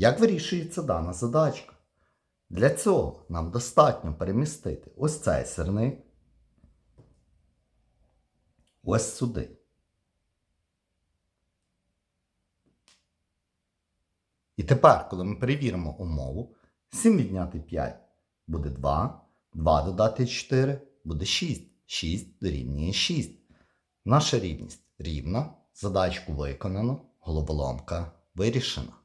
Як вирішується дана задачка? Для цього нам достатньо перемістити ось цей сирник ось сюди. І тепер, коли ми перевіримо умову, 7 відняти 5 буде 2, 2 додати 4 буде 6. 6 дорівнює 6. Наша рівність рівна, задачку виконано, головоломка вирішена.